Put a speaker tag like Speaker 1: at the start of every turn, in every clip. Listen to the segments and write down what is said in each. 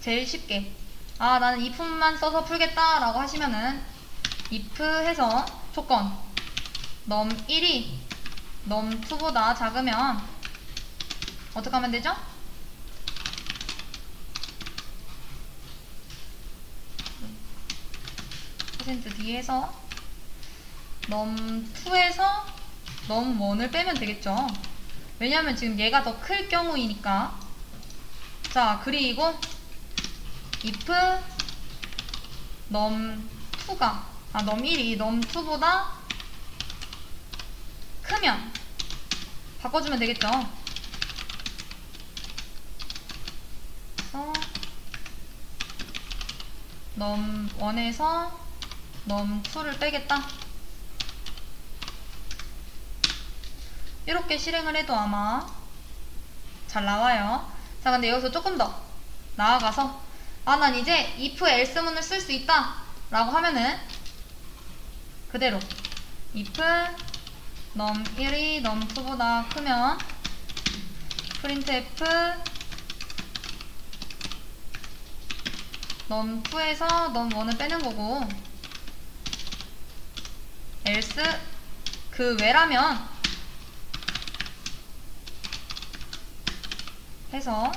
Speaker 1: 제일 쉽게 아 나는 if만 써서 풀겠다 라고 하시면은 if 해서 조건 num 1이 num 2보다 작으면 어떻게 하면 되죠? 퍼센트 D에서 num 2에서 num 1을 빼면 되겠죠. 왜냐면 지금 얘가 더 클 경우이니까. 자, 그리고 if num 2가 아 num 1이 num 2보다 크면 바꿔주면 되겠죠. 그래서 num 1에서 num 2를 빼겠다. 이렇게 실행을 해도 아마 잘 나와요. 자, 근데 여기서 조금 더 나아가서 아, 난 이제 if else문을 쓸 수 있다 라고 하면은 그대로 if num 1이 num 2보다 크면 printf num 2에서 num 1을 빼는 거고 else 그 외라면 해서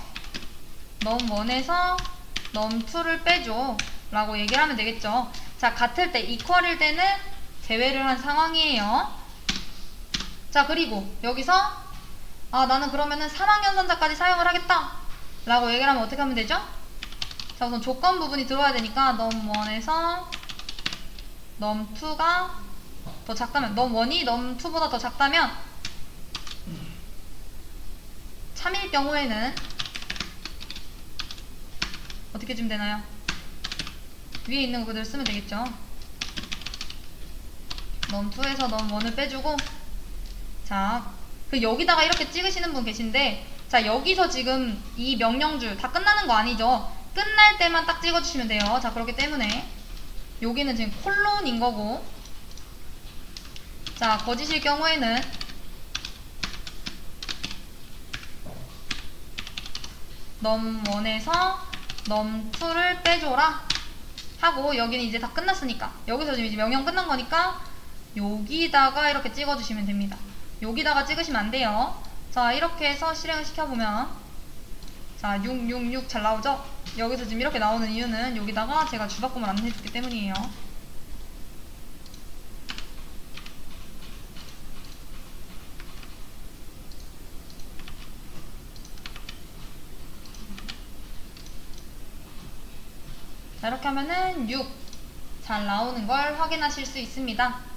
Speaker 1: num 1에서 2를 빼줘 라고 얘기를 하면 되겠죠. 자 같을 때 equal일 때는 제외를 한 상황이에요. 자 그리고 여기서 아 나는 그러면은 사망연산자까지 사용을 하겠다 라고 얘기를 하면 어떻게 하면 되죠? 자 우선 조건 부분이 들어와야 되니까 num 1에서 num 2가 더 작다면 num 1이 num 2보다 더 작다면 참일 경우에는 어떻게 주면 되나요? 위에 있는 거 그대로 쓰면 되겠죠. num 2에서 num 1을 빼주고 자, 그 여기다가 이렇게 찍으시는 분 계신데 자, 여기서 지금 이 명령줄 다 끝나는 거 아니죠? 끝날 때만 딱 찍어주시면 돼요. 자, 그렇기 때문에 여기는 지금 콜론인 거고 자, 거짓일 경우에는 1에서 2를 빼줘라. 하고 여기는 이제 다 끝났으니까. 여기서 지금 이제 명령 끝난 거니까 여기다가 이렇게 찍어주시면 됩니다. 여기다가 찍으시면 안 돼요. 자 이렇게 해서 실행을 시켜보면 자 666 잘 나오죠? 여기서 지금 이렇게 나오는 이유는 여기다가 제가 주바꿈을 안 해줬기 때문이에요 자, 이렇게 하면은 6 잘 나오는 걸 확인하실 수 있습니다.